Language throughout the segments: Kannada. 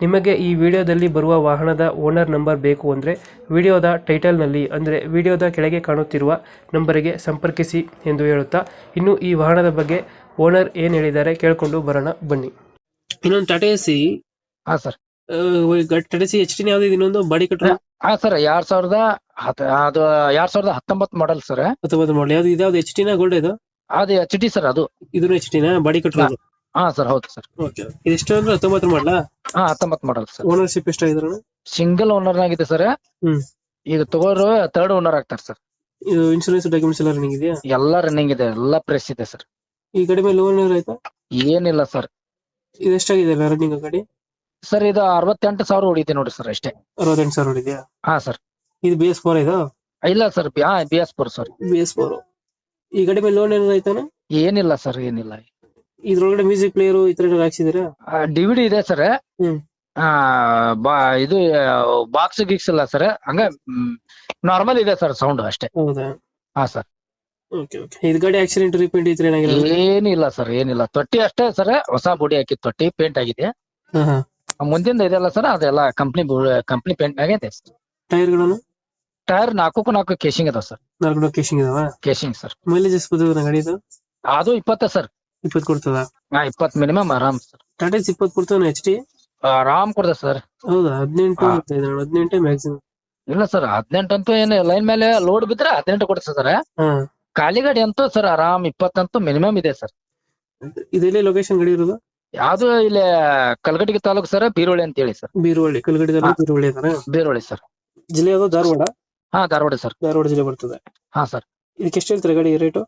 ನಿಮಗೆ ಈ ವಿಡಿಯೋದಲ್ಲಿ ಬರುವ ವಾಹನದ ಓನರ್ ನಂಬರ್ ಬೇಕು ಅಂದರೆ ವಿಡಿಯೋದ ಟೈಟಲ್ನಲ್ಲಿ ಅಂದರೆ ವಿಡಿಯೋದ ಕೆಳಗೆ ಕಾಣುತ್ತಿರುವ ನಂಬರಿಗೆ ಸಂಪರ್ಕಿಸಿ ಎಂದು ಹೇಳುತ್ತಾ ಇನ್ನು ಈ ವಾಹನದ ಬಗ್ಗೆ ಓನರ್ ಏನು ಹೇಳಿದ್ದಾರೆ ಕೇಳಿಕೊಂಡು ಬರೋಣ ಬನ್ನಿ. ಇನ್ನೊಂದು ಟಾಟಾ ಎಸಿ ಹಾ ಸರ್. ಟಾಟಾ ಎಚ್ ಟಿ ಯಾವ್ದು ಇನ್ನೊಂದು ಬಾಡಿ ಕಟ್ಟ ಹಾ ಸರ್ ಎರಡ್ ಸಾವಿರದ ಹತ್- ಅದು ಎರಡ್ ಸಾವಿರದ ಹತ್ತೊಂಬತ್ತು ಮಾಡಲ್ ಸರ್. ಹತ್ತೊಂಬತ್ತು ಮಾಡಲಿ ಯಾವ್ದು ಇದ್ಯಾವ್ದು ಎಚ್ ಟಿನ ಗೋಲ್ಡ್ ಇದು? ಅದು ಎಚ್ ಟಿ ಸರ್ ಅದು. ಇದನ್ನು ಎಚ್ ಟಿನ ಬಾಡಿ ಕಟ್ಟರ್ ಹಾ ಸರ್ ಹೌದು ಸರ್. ಓಕೆ. ಇದೆಷ್ಟು ಅಂದ್ರೆ ಹತ್ತೊಂಬತ್ತು ಮಾಡಲಾ? ಹಾ ಹತ್ತೊಂಬತ್ತು ಮಾಡಲ್ ಸರ್. ಓನರ್ಶಿಪ್ ಎಷ್ಟಾಗಿದ್ರು ಸಿಂಗಲ್ ಓನರ್ ಆಗಿದೆ ಸರ್. ಹ್ಮ್. ಈಗ ತಗೋರು ಥರ್ಡ್ ಓನರ್ ಆಗ್ತಾರೆ ಸರ್. ಇದು ಇನ್ಶೂರೆನ್ಸ್ ಡಾಕ್ಯುಮೆಂಟ್ಸ್ ಎಲ್ಲ ರನ್ನಿಂಗ್ ಇದೆಯಾ? ಎಲ್ಲ ರನ್ನಿಂಗ್ ಇದೆ ಎಲ್ಲ ಪ್ರೆಸ್ ಇದೆ ಸರ್. ಈ ಕಡಿಮೆ ಲೋನ್ ಆಯ್ತಾ? ಏನಿಲ್ಲ ಸರ್. ಇದು ಎಷ್ಟಾಗಿದೆ ರನ್ನಿಂಗ್ ಗಾಡಿ ಸರ್ ಇದು ಅರವತ್ತೆಂಟು ಸಾವಿರ ಹೊಡಿತೆ ನೋಡ್ರಿ ಸರ್ ಅಷ್ಟೇ. ಅರವತ್ತೆಂಟು ಸಾವಿರ ಹೊಡಿದ್ಯಾ ಹಾ ಸರ್. ಇದು ಬಿ ಎಸ್ ಫೋರ್ ಇದು? ಇಲ್ಲ ಸರ್ ಹಾ B S four sir. B S four ಈ ಕಡಿಮೆ ಲೋನ್ ಏನಾದ್ರು ಆಯ್ತಾನ ಏನಿಲ್ಲ ಸರ್ ಏನಿಲ್ಲ. ಇದ್ರೊಳಗಡೆ ಮ್ಯೂಸಿಕ್ ಪ್ಲೇಯರ್ ಈ ತರ ಹಾಕ್ಸಿದಿರಾ ಡಿ ವಿ ಡಿ ಇದೆ ಸರ್ ಹ್ಮ್. ಇದು ಬಾಕ್ಸ್ ಗಿಕ್ಸ್ ಇಲ್ಲ ಸರ್ ಹಂಗ ನಾರ್ಮಲ್ ಇದೆ ಸರ್ ಸೌಂಡ್ ಅಷ್ಟೇ. ಹೌದಾ? ಹಾ ಸರ್ ಓಕೆ ಓಕೆ ಇದು ಗಾಡಿ ಆಕ್ಸಿಡೆಂಟ್ ರಿಪೇಂಟ್ ಇದ್ರೆ ಏನಾಗಿಲ್ಲ? ಏನಿಲ್ಲ ಸರ್ ಏನಿಲ್ಲ. ತೊಟ್ಟಿ ಅಷ್ಟೇ ಸರ್ ಹೊಸ ಬುಡಿ ಹಾಕಿ ತೊಟ್ಟಿ ಪೇಂಟ್ ಆಗಿದೆ. ಹಾ ಹಾ. ಮುಂದಿಂದ ಇದೆಲ್ಲ ಸರ್ ಅದೆಲ್ಲ ಕಂಪ್ನಿ ಕಂಪ್ನಿ ಪೇಂಟ್ ಆಗೈತೆ ಟೈರ್ಗಳನ್ನು? ಟೈರ್ ನಾಲ್ಕು ನಾಲ್ಕು ಕೇಶಿಂಗ್ ಅದಾವ ಸರ್ ನಾಲ್ಕು ಕೇಶಿಂಗ್ ಇದಾವ? ಕೇಶಿಂಗ್ ಸರ್ ಮೈಲೇಜ್ ಎಷ್ಟು ಬರ್ತದ ಗಾಡಿ ಇದು ಅದು ಇಪ್ಪತ್ತ ಸರ್ ಇಪ್ಪತ್ತು ಕೊಡ್ತದ? ಹಾ ಇಪ್ಪತ್ ಮಿನಿಮಮ್ ಆರಾಮ್ ಸರ್ ಟಾಟಾ ಇಪ್ಪತ್ತು ಕೊಡ್ತಾವ ಎಚ್ ಟಿ ಆರಾಮ್ ಕೊಡ್ತದೆ ಸರ್ ಹೌದಾ? ಹದಿನೆಂಟು ಹಾ. ಹದಿನೆಂಟೇ ಮ್ಯಾಕ್ಸಿಮಮ್ ಇಲ್ಲ ಸರ್ ಹದಿನೆಂಟಂತೂ ಏನು ಲೈನ್ ಮೇಲೆ ಲೋಡ್ ಬಿದ್ರೆ ಹದಿನೆಂಟು ಕೊಡ್ತದೆ ಸರ್ ಹಾ. ಖಾಲಿ ಗಾಡಿ ಅಂತೂ ಸರ್ ಆರಾಮ್ ಇಪ್ಪತ್ತಂತೂ ಮಿನಿಮಮ್ ಇದೆ ಸರ್ ಇದೆಲ್ಲಿ ಲೊಕೇಶನ್ ಗಾಡಿ ಇರೋದು? ಯಾವ್ದು ಇಲ್ಲಿ ಕಲ್ಗಟ್ಟಿಗೆ ತಾಲೂಕು ಸರ್ ಬೀರೋಳಿ ಅಂತ ಹೇಳಿ ಸರ್ ಬೀರುವಳ್ಳಿ ಕಲ್ಗಡಿ ಹಾ. ಬೀರುವಳ್ಳಿ ಬೀರೋಳಿ ಸರ್ ಜಿಲ್ಲೆ ಯಾವ್ದು? ಧಾರವಾಡ? ಹಾ ಧಾರವಾಡ ಸರ್ ಧಾರವಾಡ ಜಿಲ್ಲೆ ಬರ್ತದೆ. ಹಾ ಸರ್ ಇದಕ್ಕೆ ಎಷ್ಟು ಹೇಳ್ತಾರೆ ಗಾಡಿ ರೇಟು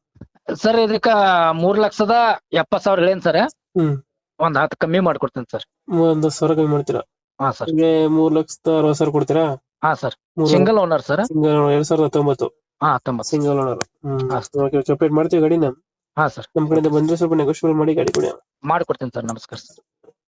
ಸರ್ ಇದಕ್ಕ ಮೂರ್ ಲಕ್ಷದ ಎಪ್ಪತ್ ಸಾವಿರ ಹೇಳೇನ್ ಸರ್. ಹ್ಮ್. ಒಂದ್ ಹತ್ತು ಕಮ್ಮಿ ಮಾಡ್ಕೊಡ್ತೇನೆ ಸರ್. ಒಂದು ಸಾವಿರ ಕಮ್ಮಿ ಮಾಡ್ತೀರಾ? ಹಾ ಸರ್. ನಿಮ್ಗೆ ಮೂರ್ ಲಕ್ಷದ ಅರವತ್ ಸಾವಿರ ಕೊಡ್ತೀರಾ? ಹಾ ಸರ್. ಮೂರು- ಸಿಂಗಲ್ ಓನರ್ ಸರ್. ಸಿಂಗಲ್ ಎರಡ್ ಸಾವಿರದ ಹತ್ತೊಂಬತ್ತು. ಹಾ ಹತ್ತೊಂಬತ್ತು. ಸಿಂಗಲ್ ಓನರ್ ಹ್ಮ್. ಹಾ. ಓಕೆ ಕಂಪ್ಲೀಟ್ ಮಾಡ್ತೀವಿ ಗಾಡಿನ. ಹಾ ಸರ್. ನಮ್ ಕಡೆಯಿಂದ ಬಂದ್ರೆ ಸ್ವಲ್ಪ ನೆಗೋಷಿಯಬಲ್ ಮಾಡಿ ಗಾಡಿ ಕೊಡಿ. ಮಾಡ್ಕೊಡ್ತೇನೆ ಸರ್ ನಮಸ್ಕಾರ ಸರ್.